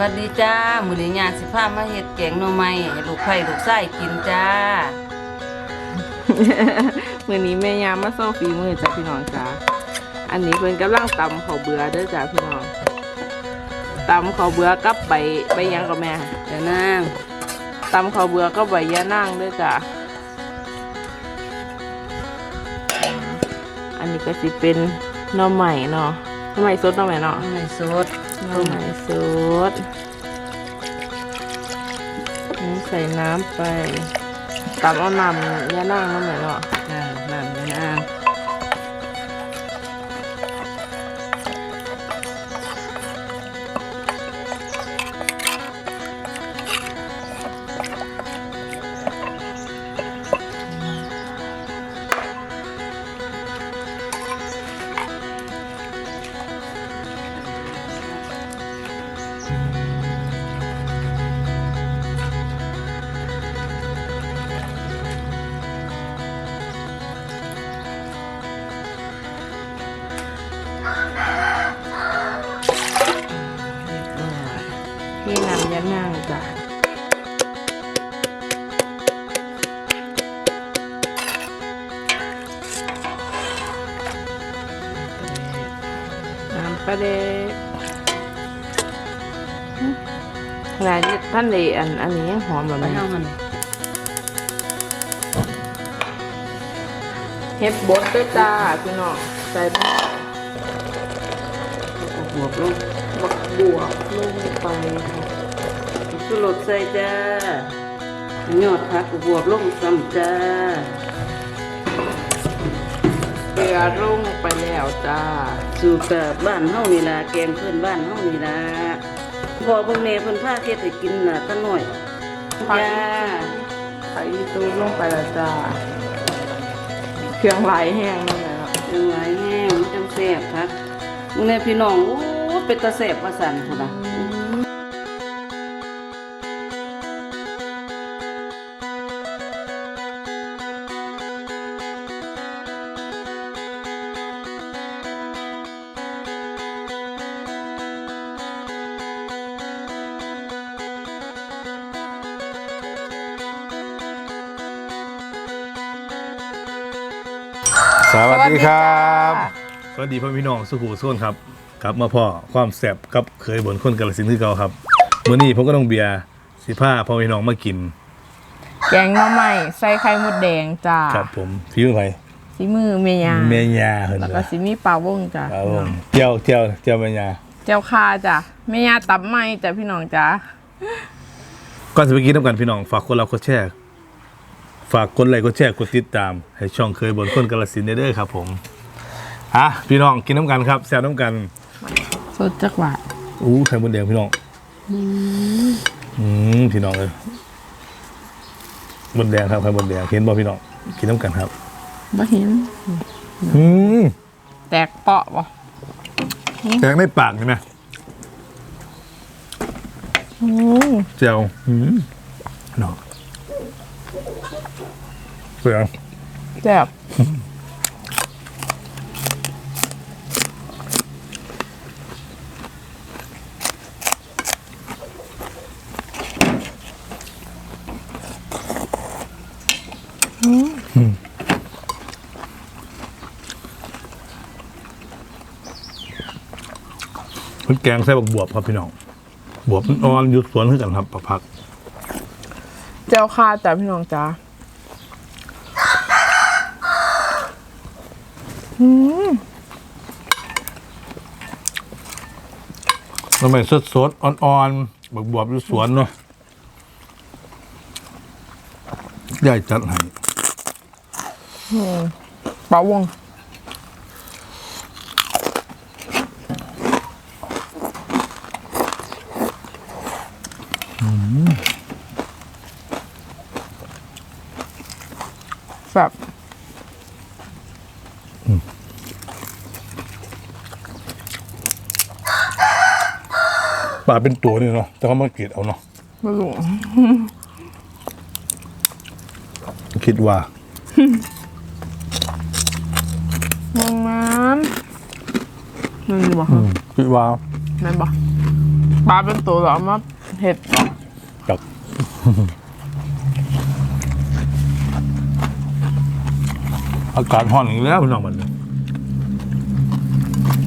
วัสดีจ้ามื้อนี้ย่าสิพามาเฮ็ดแกงหน่อไม้ให้ลูกไผ่ลูกชายกินจ้า มื้อนี้แม่ยามมาส่งฝีมือจ้ะพี่น้องจ้าอันนี้เพิ่นกำลังตำข้าวเบื่อเด้อจ้ะพี่น้องตำข้าวเบื่อกับใบใบหยังกับแม่เดี๋ยวนางตำข้าวเบื่อกับใบยะนางเด้อจ้ะอันนี้ก็สิเป็นหน่อใหม่เนาะหน่อใหม่สดหน่อใหม่เนาะหน่อไม้สดห น่อใหม่สดใส่น้ำไปตำเอาน้ำย่านั่งหน่อใหม่เนาะ พี่น้ำยะนางจ้ะน้ำปลาเด็กงานท่านเลยอันอันนี้ยังหอมแบบไปนี้เฮามันเฮ็ดบดด้วยจ้าพี่น้องใส่บักเอาบวบลง บักบวบลงไปค่ะสุรสใส่จ้ายอดผักก็บวบลงซ้ำจ้าเกลือลงไปแล้วจ้าสูตรกับบ้านเฮานี่ล่ะแกงเพิ่นบ้านเฮานี่ล่ะพ่อเบิ่งแม่เพิ่นพาเฮ็ดให้กินน่ะตะน้อยจ้าใส่ตูลงไปแล้วจ้าเครื่องไหลายแห้งแล้วนะจังหวายแห้งมันจังแซ่บครับมึงเนี่ยพี่น้องโอ้ เป็นตาแซ่บว่าสั่นพุ่นน่ะสวัสดีครับ สวัสดีพ่อพี่น้องสุขุสุนครับ กลับมาพ่อความแสบกับเคยบนคนกาลสินธุ์คือเก่าครับมื้อนี้ผมก็ต้องเบียร์สิผ้าพ่อพี่น้องมากินแกงหน่อไม้ใส่ไข่มดแดงจ้าครับผมพี่มือไผสีมือเมียาเมียยาเห็นแล้วไหมก็สีมีปลาวงจ้าครับผมเจียวเจียวเจียวเมียยาเจ้าคาจ้ะเมียาตับไม้จ้ะพี่น้องจ้าก่อนจะไปกินน้ำกันพี่น้องฝากกดไลค์กดแชร์ฝากกดไลค์กดแชร์กดติดตาม ให้ช่องเคยบนคนกาลสินธุ์เด้อครับผมอะพี่น้องกินน้ำกันครับแซ่บน้ำกัน สดจักหวาดอู้ไข่มดแดงพี่น้องอืมพี่น้องเลยมดแดงครับไข่มดแดงเห็นบ่พี่น้องกินน้ำกันครับบ่เห็นอืมแตกเปาะบ่แกงในปากใช่ไหมอืมเจียวอืมเนาะเสือแซ่บ เป็นแกงใส่บักบวบครับพี่น้อง บวบมันอ่อนอยู่สวนคือกันครับปักผัก เจ้าคาจ้ะพี่น้องจ้าอืมทำไมสดสดๆอ่อนๆบักบวบอยู่สวนเนาะยายจัดให้ ปลาวงแบบปลาเป็นตัวนี่เนาะแต่เขามากรีดเอาเนาะไม่รู้คิดว่า มันมันมันบ่คิดว่ามันบ่ปลาเป็นตัวเหรอเอามาเห็ดเหรอกับอากาศร้อนอีกแล้วพี่น้องมัน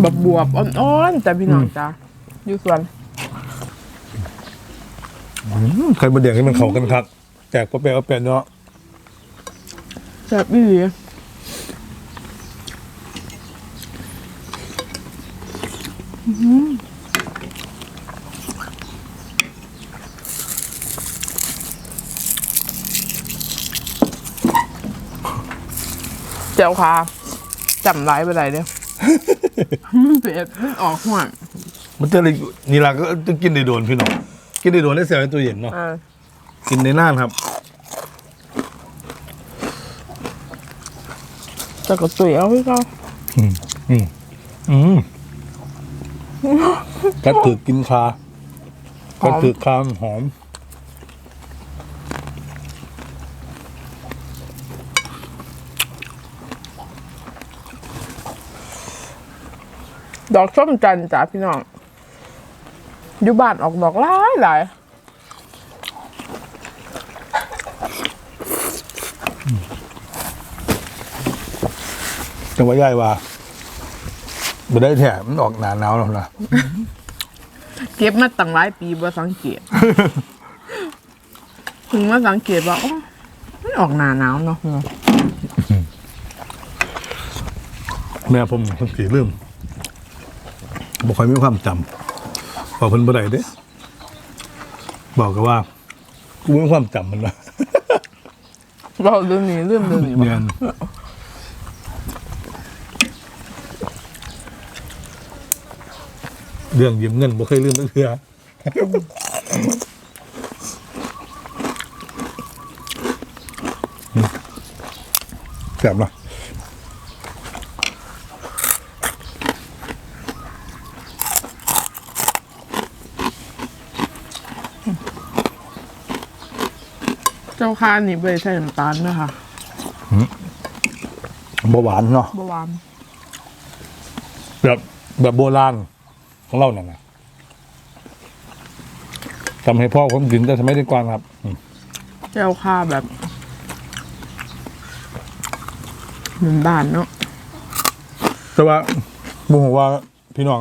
แบบบวบอ่อนๆแต่พี่น้องจ้าอยู่ส่วนใครมาเดียงให้มันเข้ากันครับแจกปลาเปะเอาเปะเนาะ แบบอีหลีอื้อหือ เจ้าค่ะจำไรไปไหนเนี่ยมันเผ็ดมันออกห่วงมันจะเลยนี่ละก็ต้องกินในโดนพี่น้องกินในโดนได้เสียในตัวเย็นเนาะอ่ากินในน่านครับแต่ก็ตุ๋ยเอาพี่เขาอืมอืมอืม กัดถือกินคากัดถือคามหอม ดอกส้มจันทร์จ้าพี่น้องอยู่บ้านออกดอกหลายหลายจังหวะใหญ่ว่า ไม่ได้แถมมันออกหนาหนาวแล้วนะเก็บมาตั้งหลายปีบ่สังเกตถึงมาสังเกตว่าอ๋อมันออกหนาหนาวเนาะแม่ผมเพิ่งสีลืมบอกใครไม่ความจำบอกเพิ่นบ่ได้เด้บอกกันว่ากูไม่ความจำมันนะเราเรื่องนี้เรื่องเรื่องนี้บ่เนียน เรื่องยืมเงินบ่เคยลืมตั้งเทื่อแซ่บเนาะเจ้าค่านี่ไม่ได้ใส่น้ำตาลนะคะบ่หวานเนาะบ่หวานแบบแบบโบราณ ของเราเนี่ยนะทำให้พ่อผมกินแต่ทำไม่ได้กวางครับอืมเจ้าค่าแบบเหมือนบ้านเนาะแต่ว่าบุงว่าพี่น้อง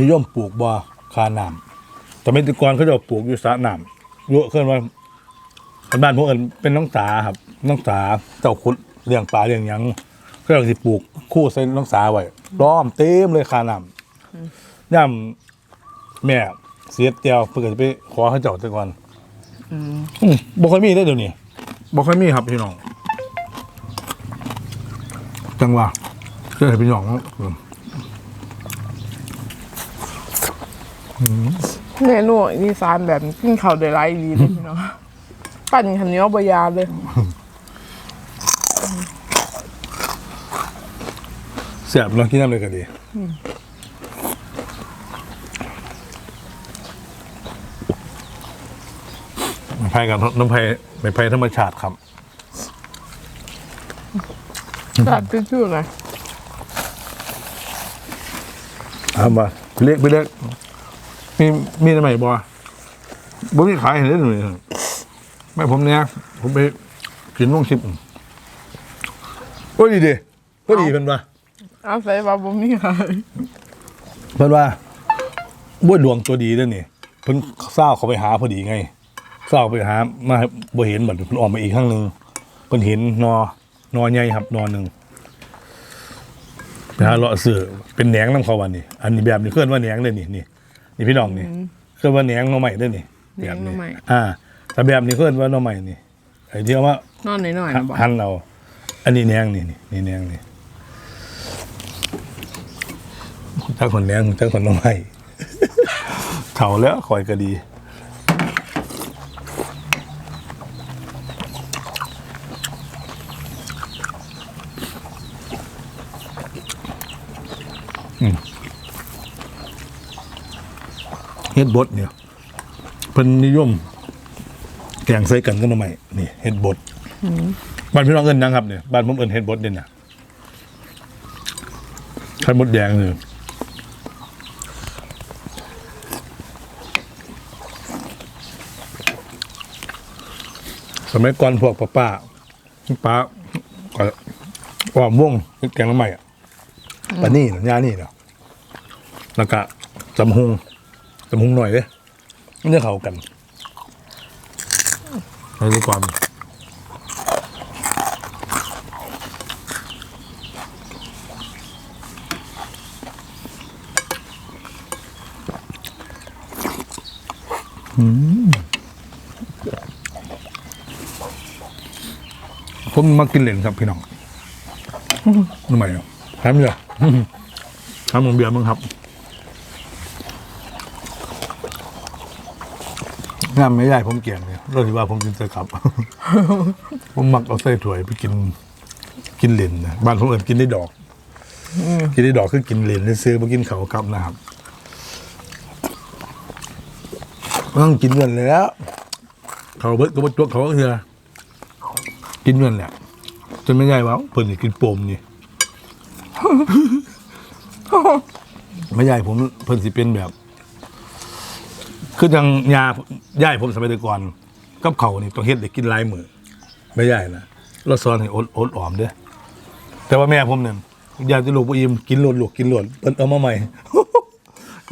นิยมปลูกบ่อคาน้ำแต่ไม่แต่ก่อนเขาจะปลูกอยู่สระน้ำเยอะขึ้นว่าบ้านพวกเอิญเป็นน้องสาครับ น้องสาเจ้าคุดเลี้ยงปลาเลี้ยงหยังก็เลยสิปลูกคู่ใส่น้องสาไว้ล้อมเต็มเลยคาน้ำ ย่ำแม่เสียเตียวเพื่อจะไปขอเขาเจ้าแต่ก่อนอืมอืมบ่ค่อยมีได้อเดี๋ยวนี้บ่ค่อยมีครับพี่น้อง จังหวะเจอให้พี่น้องอืมเมนูนี่ซานแบบกินข้าวได้หลายดีเลยพี่น้องปั่นขันเหนียวบยาเลยแซ่บเนาะกินน้ำเลยก็ดีน้ำ ไผ่กับน้ำไผ่ไม้ไผ่ธรรมชาติครับจัดชื่อๆหน่อยเอามาเรียกไปเรียกมีมีทำไมบ่บ่มีขายเห็นได้เลยไม่ผมเนี่ยผมไปกินลงชิปโอ้ยดีเด้ก็ดีเป็นว่าเอาใส่บาบุมี่ค่ะเพิ่นว่าบ้วยดวงตัวดีเด้อนี่เพิ่นเศร้าวเขาไปหาพอดีไง เศร้าวไปหามาบ่เห็นบัดเพิ่นออกมาอีกครั้งหนึงเพิ่นเห็นนอนอใหญ่ครับนอหนึงไปหาเลาะเสือเป็นแหนงน้ำเขาวันนี้อันนี้แบบนี้เคลื่อนว่าแหนงเลยนี่นี่นี่พี่น้องนี่เคลื่อนว่าแหนงหน่อใหม่เด้อนี่แบบนี้อ่า แต่แบบนี้เคลื่อนว่าหน่อใหม่นี่ไอ้ที่เอาว่านอนหน่อยๆนะบอกหั่นเอาอันนี้แหนงนี่นี่นี่แหนงนี่ถ้าคนแหนงถ้าคนหน่อใหม่เถ่าแล้วคอยก็ดี ฮ็ดบดเนี่ยเพิ่นนิยม แกงใส่กันก็หน่อไม่นี่เฮ็ดบดบ้านพี่น้องเอินนะครับเนี่ยบ้านผมเอินเฮ็ดบดเนี่ยนะไข่มดแดงเนี่ยสมัยก่อนพวกป้าป้าป้าก็อ้อมวงแกงน้ำใหม่อะปานี่หรือยนี่เนาะแล้วก็จำฮง จำหุงหน่อยเด้มันจะเข้ากันแล้วดูก่อนผมมากินเหรนครับพี่น้องทำไมอะทำเยอะทำผมเบียร์มั้งครับ งามไม่ได้ผมเกี่ยงเนี่ยเราถือว่าผมกินเสครับ ผมมักเอาใส่ถ้วยไปกิน กินเหรนนะบ้านผมเอินกินได้ดอก กินได้ดอกคือกินเหรนซื้อมากินเขาวกับนะครับต้องกินเงินเลยแล้วเขาเบิดก็บดจวกเขาก็เถือกินเงินแหละจนไม่ใช่ว่าเพิ่นสิกินโปมนี่ ไม่ใช่ผมเพิ่นสิเป็นแบบ คือจังยาย่ายผมสมัยแต่ก่อนกับเขาวนี่ต้องเฮ็ดได้กินหลายมือไม่ใช่นะเราสอนให้อดอดออมเด้อแต่ว่าแม่ผมเนี่ยอยากจะลูกบ่อิ่มกินโลดลูกกินโลดเพิ่นเอามาใหม่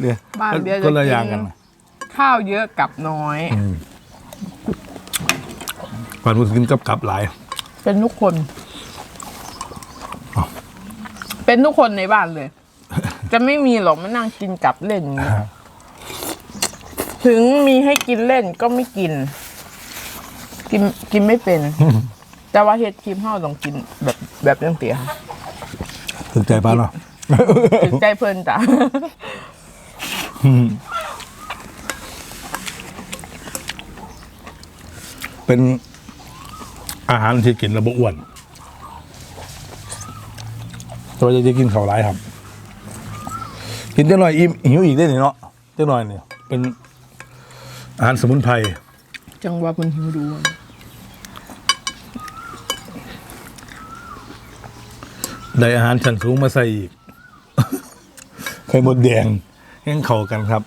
เนี่ยบ้านเบียร์คนจะละอกิย่างกันนนะข้าวเยอะกับน้อย ก่อนผมกินกับกับหลาย เป็นทุกคน อ้าว เป็นทุกคนในบ้านเลย จะไม่มีหรอกมานั่งกินกับเล่นอย่างนี้ ถึงมีให้กินเล่นก็ไม่กิน กินกินไม่เป็น แต่ว่าเฮ็ดครีมห่อต้องกินแบบแบบเรื่องเตี๋ยถึงใจป้าเนาะถึงใจเพลินจ้ะเป็นอาหารที่กินระบบอ้วนตัวจะจะกินข้าวหลายครับ กินเจ้าหน่อยอิ่มหิวอีกได้หนิเนาะเจ้าหน่อยเนี่ยเป็น อาหารสมุนไพรจังหวะเพิ่นหิวดูอะได้อาหารชั้นสูงมาใส่อีก ไข่มดแดงแห้งเข้ากันครับ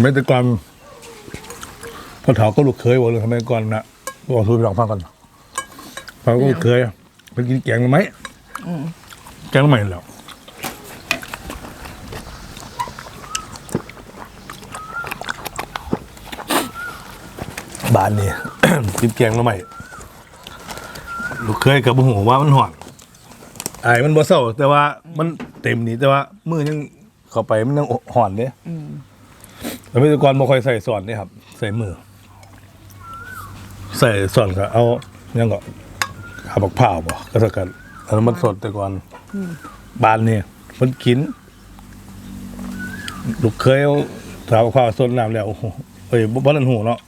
ไม่แต่ก่อนพอเถาก็ลูกเคยบอกเลยทำไมก่อนนะบอกทูไปลองฟังก่อนเขาก็ลูกเคยไปกินแกงหรือไหมแกงหรือไม่แล้ว บ้านนี่ กินแกงหรือไม่ลูกเคยกับบุหัวว่ามันหอนไอ้มันบ่เศร้าแต่ว่ามันเต็มนี่แต่ว่ามือยังเข้าไปมันยังหอนเนี่ยแล้วพิธีกรบ่ค่อยใส่ส่วนนี่ครับ ใส่มือ ใส่ส่วนก็เอายังก็ขาบักผ้าบ่ก็สักกันอันนั้นมันสดแต่ก่อนบานนี่มันกิน ลูกเคยเอาขาบักผ้าวสดน้ำแล้วโอ้โหเอ้ยบ่บ่นั่นหูเนาะ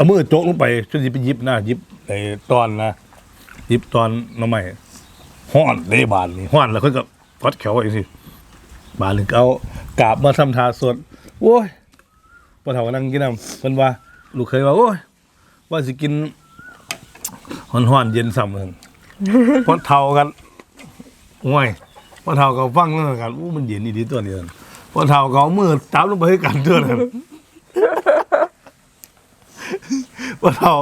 เอามือโจกลงไปจนสิไปหยิบนะหยิบไอ้ตอนนะหยิบตอนหน้ำใหม่ห้อนเลยบานนี่ห้อนแล้วเขาก็กัดแขวไว้สิบานนี่ก็เอากาบมาทำทาสดโอ้ยพอเฒ่ากำลังกินน้ำเพิ่นว่า ลูกเคยว่าโอ้ยว่าสิกินฮ้อนๆเย็นซ้ำเลยพอเฒ่ากันง่วยพอเฒ่าก็ฟังนั่นกันอู้มันเย็นอีดีตัวนี้นั่นพอเฒ่าก็เอามือจับลงไปให้กันตัวนั้นพ อเฒ่า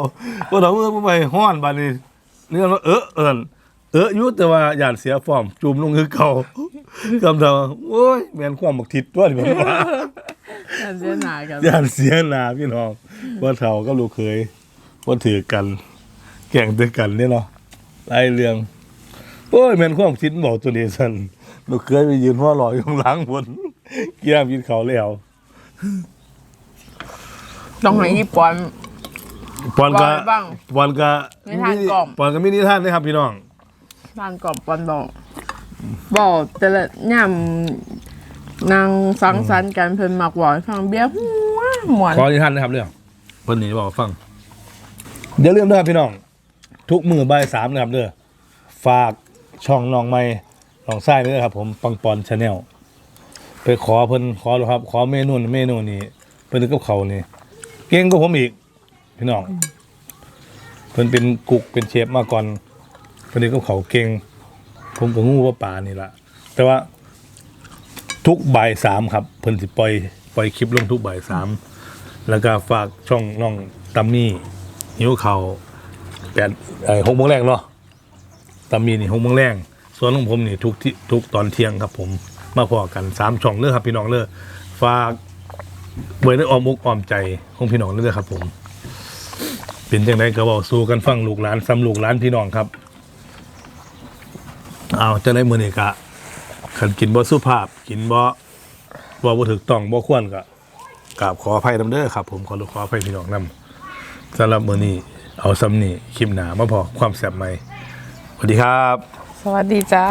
พอเฒ่ามือลงไปฮ้อนบาดนี้นี่ว่าเออเอิ้นเอออยู่แต่ว่าย่านเสียฟอร์มจุ่มลงคือเก่าคำเฒ่าโอ้ยแม่นความบักทิศตัวนี่แม่นว่าอันเสียหนากันย่านเสียหนาพี่น้องว่าเฒ่าก็ลูกเคยว่าถือกันแข่งด้วยกันเนี่ยเนาะไล่เรื่องโอ้ยแม่นความคิดบอกตัวนี้สันลูกเคยไปยืนหัว่าลอยอยู่ข้างหล้างบนเกี่ยมกินเขาวแล้วต้องให้ยี่ปอน ปอนก็บอกไว้บ้าง ปอนก็นิทานกล่อมปอนก็มีนิทานนะครับพี่น้องทานกรอบปอนบอกบอกแต่ละย่ำนางสังสรรค์กันเพิ่นมักบอกให้ฟังเบี้ยหัวหมวนขอนิทานนะครับเรื่องเพิ่นนี่บอกฟังอย่าลืมนะครับพี่น้อง ทุกมือบ่ายสามนะครับเด้อฝากช่องน้องไม่น้องไส้ด้วยนะครับ ผมปังปอนชาแนลไปขอเพิ่นขอดูครับ ขอเมนูนั้นเมนูนี้เพิ่นกับเขาวนี่เก่งกว่าผมอีก พี่น้อง เพิ่นเป็นกุกเป็นเชฟมาก่อนเพิ่นกับเขาเก่งผมก็งูว่าป่านี่ละแต่ว่าทุกบ่ายสามครับ เพิ่นสิปล่อยล่อยคลิปลงทุกบ่ายสามแล้วก็ฝากช่องน้องตัมมี่หิวเขาวแปดเอ่อหกโมงแรกเนาะตัมมี่นี่หกโมงแรกส่วนของผมนี่ทุกที่ทุกตอนเที่ยงครับ ผมมาพอกันสามช่องเลยครับพี่น้องเลยฝากเบอร์ได้ออมอกออมใจของพี่น้องเลยครับผม เป็นจังไดก็บอกสู้กันฟังลูกหลานซ้ำลูกหลานพี่น้องครับ เอาจะได้มือนี่กะขันกินบ่สุภาพ กินบ่บ่บ่ถูกต้องบ่ควรก็กราบขออภัยนำเด้อครับ ผมขอขออภัยพี่น้องนำสำหรับมือนี้เอาซ้ำนี่คลิปหนามาพอความแซ่บใหม่สวัสดีครับ สวัสดีจ้า